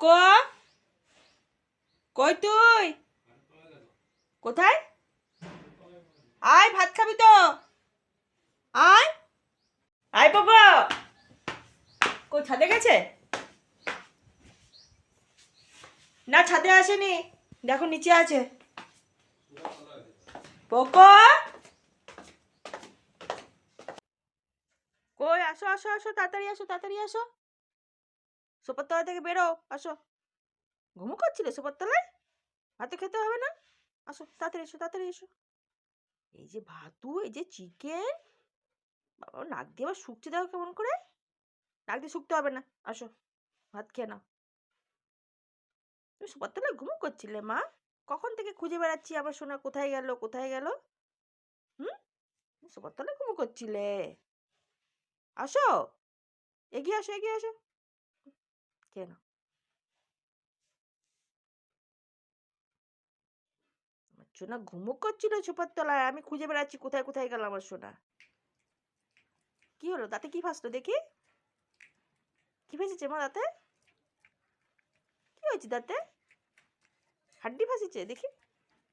Poco কই তুই? কোথায়? আয়, ভাত খাবি তো। আয়। আয় পোকো কই, ছাদে গেছে? না, ছাদে আসেনি। দেখো, নিচে আছে। পোকো কই, আসো আসো আসো, তাড়াতাড়ি আসো তাড়াতাড়ি আসো। সোপার তলা থেকে বেরো, আসো। ঘুমো করছিলে সোপার তলায় ভাত খেতে হবে না? আসো, তাড়াতাড়ি এসো তাড়াতাড়ি এসো। এই যে ভাতু, এই যে চিকেন, বাবা, নাক দিয়ে আবার শুকছে দেখো কেমন করে। নাক দিয়ে শুকতে হবে না, আসো, ভাত খেয়ে নাও। তুমি সোপার তলায় ঘুমো করছিলে, মা? কখন থেকে খুঁজে বেড়াচ্ছি? আমার সোনা কোথায় গেল কোথায় গেল? হুম? সোপার তলায় ঘুমো করছিলে। আসো, এগিয়ে আসো এগিয়ে আসো। কেন আমার সোনা ঘুমুক করছিল ছোপার তলায় আমি খুঁজে বেড়াচ্ছি কোথায় কোথায় গেল আমার সোনা। কি হলো, দাঁতে কি ফাঁসলো দেখি? কি ফেসেছে মা দাঁতে? কি হয়েছে দাঁতে? হাড্ডি ফাঁসিছে দেখি।